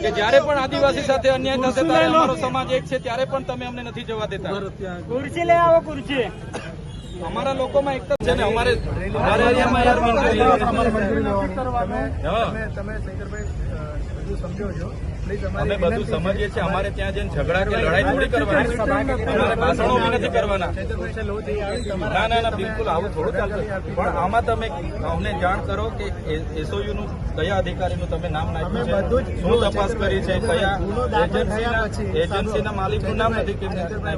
કે જ્યારે પણ આદિવાસી સાથે અન્યાય થશે ત્યારે અમારો સમાજ એક છે ત્યારે પણ તમે અમને નથી જવા દેતા. ખુરશી લઈ આવો ખુરશી અમારા લોકોમાં એકતા છે ને અમારે અમારે એરિયામાં યાર મંજૂરી હા. તમે તમે શંકરભાઈ સમજો છો. અમે બધું સમજીએ છીએ અમારે ત્યાં જઈને ઝઘડા કે લડાઈ થોડી કરવાની. અમારે ભાષણો બી નથી કરવાના. ના ના ના બિલકુલ આવું થોડું ચાલશે. પણ આમાં તમે અમને જાણ કરો કે એસઓયુ નું કયા અધિકારીનું તમે નામ નાખ્યું છે? શું તપાસ કરી છે? કયા એજન્સીના એજન્સીના માલિકનું નામ નથી? અ,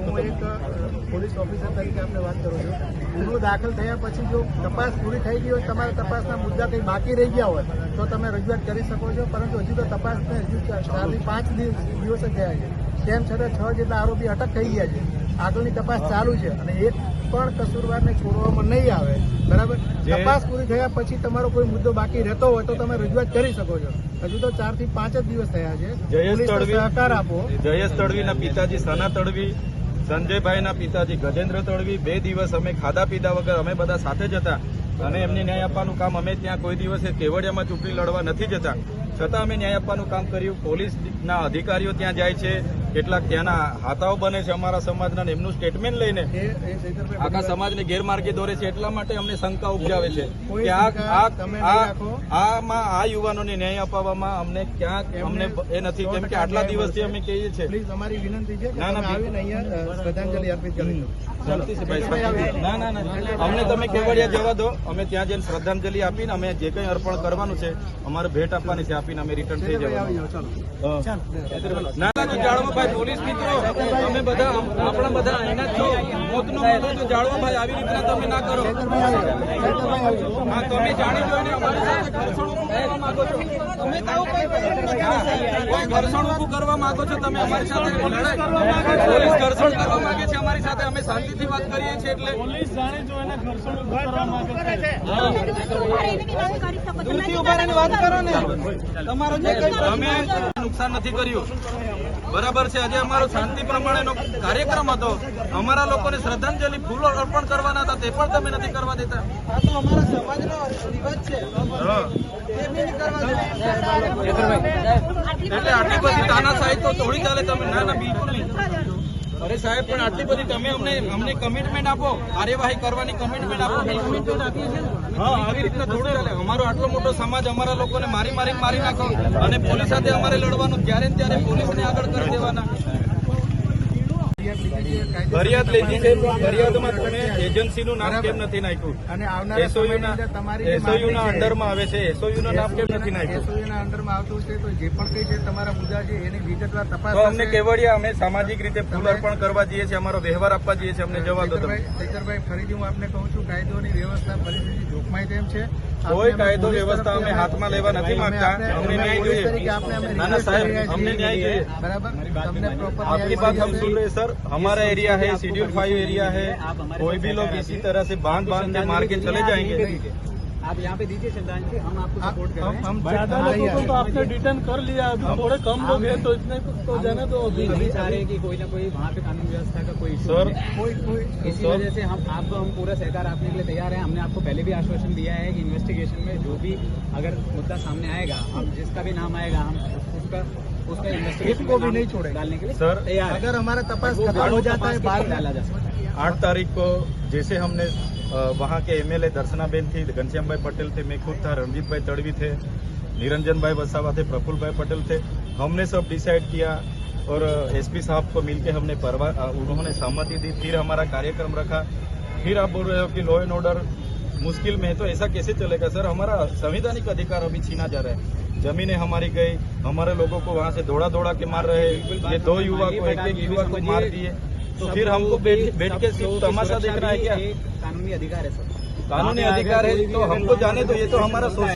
પોલીસ ઓફિસર તરીકે આપણે વાત કરું છું. ગુનો દાખલ થયા પછી જો તપાસ પૂરી થઈ ગઈ હોય તમારા તપાસના મુદ્દા કંઈ બાકી રહી ગયા હોય તો તમે રજૂઆત કરી શકો છો. પરંતુ હજુ તો તપાસને હજુ ચારથી પાંચ દિવસ જ થયા છે. તેમ છતાં છ જેટલા આરોપી અટક થઈ ગયા છે. આગળની તપાસ ચાલુ છે અને એક પણ કસૂરવારને છોડવામાં નહીં આવે. બરાબર? તપાસ પૂરી થયા પછી તમારો કોઈ મુદ્દો બાકી રહેતો હોય તો તમે રજૂઆત કરી શકો છો. હજુ તો ચારથી પાંચ જ દિવસ થયા છે. સહકાર આપો. જયેશ તડવીના પિતાજી સના તડવી સંજયભાઈના પિતાજી ગજેન્દ્ર તડવી બે દિવસ અમે ખાધા પીધા વગર અમે બધા સાથે જ હતા. અને એમને ન્યાય આપવાનું કામ અમે ત્યાં કોઈ દિવસે કેવડિયામાં ચૂંટણી લડવા નથી જતા. છતાં અમે ન્યાય આપવાનું કામ કર્યું. પોલીસના અધિકારીઓ ત્યાં જાય છે. કેટલાક ત્યાંના હાથાઓ બને છે અમારા સમાજના ને એમનું સ્ટેટમેન્ટ લઈને આખા સમાજને ગેરમાર્ગે દોરે છે એટલા માટે અમને શંકા ઉપજાવે છે કે આમાં આ યુવાનોને ન્યાય અપાવવામાં અમને ક્યાંક અમને એ નથી. કેમ કે આટલા દિવસથી અમે કહીએ છીએ. અમારી વિનંતી છે ના, ના, શ્રદ્ધાંજલિ અર્પિત કરી. ના ના ના. અમને તમે કેવડિયા જવા દો. અમે ત્યાં જઈને શ્રદ્ધાંજલિ આપીને અમે જે કંઈ અર્પણ કરવાનું છે અમારે ભેટ આપવાની છે આપીને અમે રિટર્ન થઈ જવાનું. ના જાળવાભાઈ પોલીસ મિત્રો તમે બધા આપણા બધા અહીંના છો મોતનો મોતો તો જાળવાભાઈ આવી રીતના તમે ના કરો. હા તમે જાણી જોઈને અમારી સાથે ઘર્ષણ માંગો છો. તમે તો આવું કઈ કોઈ ઘર્ષણ ઊભું કરવા માંગો છો તમે અમારી સાથે લડાઈ. પોલીસ ઘર્ષણ કરવા માંગે છે અમારી સાથે અમે શાંતિથી વાત કરીએ છીએ એટલે. પોલીસ જાણી જોઈને ઘર્ષણ કરવા માંગે છે. ઊભા રહીને વાત કરો ને. તમારો જે કંઈ અમે નુકસાન નથી કર્યું. બરાબર છે આજે અમારો શાંતિ પ્રમાણેનો કાર્યક્રમ હતો. અમારા લોકોને શ્રદ્ધાંજલિ ફૂલો અર્પણ કરવાના હતા. તે પણ તમે નથી કરવા દેતા. આ તો અમારા સમાજનો રિવાજ છે. હા. એ બી નહીં કરવા દેતા. એટલે આટલી બધી તાનાશાહી તો થોડી ચાલે તમે. ના ના બિલકુલ નહીં. અરે સાહેબ પણ આટલી બધી તમે અમને અમને કમિટમેન્ટ આપો. કાર્યવાહી કરવાની કમિટમેન્ટ આપો. હા આવી રીતના થોડું ચાલે અમારો આટલો મોટો સમાજ અમારા લોકોને મારી મારી મારી નાખો. અને પોલીસ સાથે અમારે લડવાનું ત્યારે ને ત્યારે પોલીસને આગળ કરી દેવાના. ફરિયાદ લીધી છે ફરિયાદમાં તમે એજન્સીનું નામ કેમ નથી નાખ્યું? અને એસઓયુના એસઓયુના અંડરમાં આવે છે એસઓયુના નામ કેમ નથી નાખ્યું? એસઓયુના અંડરમાં આવતું છે તો જે પણ કંઈ છે તમારા મુદ્દા છે એની વિગતવાર તપાસ તો અમને કેવડિયા અમે સામાજિક રીતે ફૂલ અર્પણ કરવા જઈએ છીએ અમારો વ્યવહાર આપવા જઈએ છીએ અમને જવા દો ચૈતરભાઈ ફરીથી હું આપને કહું છું કાયદોની વ્યવસ્થા પરિસ્થિતિ જોખમાય તેમ છે. કોઈ કાયદો વ્યવસ્થા અમે હાથમાં લેવા નથી માંગતા અમને ન્યાય જોઈએ. સાહેબ અમને ન્યાય જોઈએ. બરાબર? આપની બાત હમ સુન રહે સર. હમારે हैं हमारा एरिया है शेड्यूल फाइव एरिया है कोई भी लोग इसी तरह से बाँध बाँध के मार के चले जाएँगे आप यहाँ पे दीजिए श्रद्धांजलि हम आपको सपोर्ट कर रहे हैं। हम ज़्यादा लोगों को तो आपने डिटेन कर लिया अभी थोड़े कम लोग हैं तो इतने तो जाने दो अभी। हम नहीं चाह रहे कि कोई ना कोई वहाँ पे कानून व्यवस्था का कोई सर कोई कोई इसी वजह से हम आपको हम पूरा सहकार आपने के लिए तैयार है। हमने आपको पहले भी आश्वासन दिया है कि इन्वेस्टिगेशन में जो भी अगर मुद्दा सामने आएगा हम जिसका भी नाम आएगा हम उसका उसका इन्वेस्टिगेशन को भी नहीं छोड़ेंगे। डालने के लिए सर तैयार है अगर हमारा तपास वो खत्म हो दोनों जाता है तपास के बाद लिए डाला जा सकता है आठ तारीख को जैसे हमने अ, वहाँ के एमएलए दर्शनाबेन थी घनश्याम भाई पटेल थे मैं खुद था रणजीत भाई तड़वी थे निरंजन भाई वसावा थे प्रफुल्ल भाई पटेल थे हमने सब डिसाइड किया और एसपी साहब को मिलके हमने परवा अ, उन्होंने सहमति दी फिर हमारा कार्यक्रम रखा फिर आप बोल रहे हो कि लॉ एंड ऑर्डर मुश्किल में है तो ऐसा कैसे चलेगा सर? हमारा संवैधानिक अधिकार अभी छीना जा रहा है। जमीनें हमारी गई हमारे लोगों को वहाँ से दौड़ा दौड़ा के मार रहे हैं। ये दो युवा को एक एक युवा को मार दिए। तो फिर हमको बैठ बैठ के सिर्फ़ तमाशा देखना है क्या? कानूनी अधिकार है सर। कानूनी अधिकार है तो हमको जाने तो ये तो हमारा सोच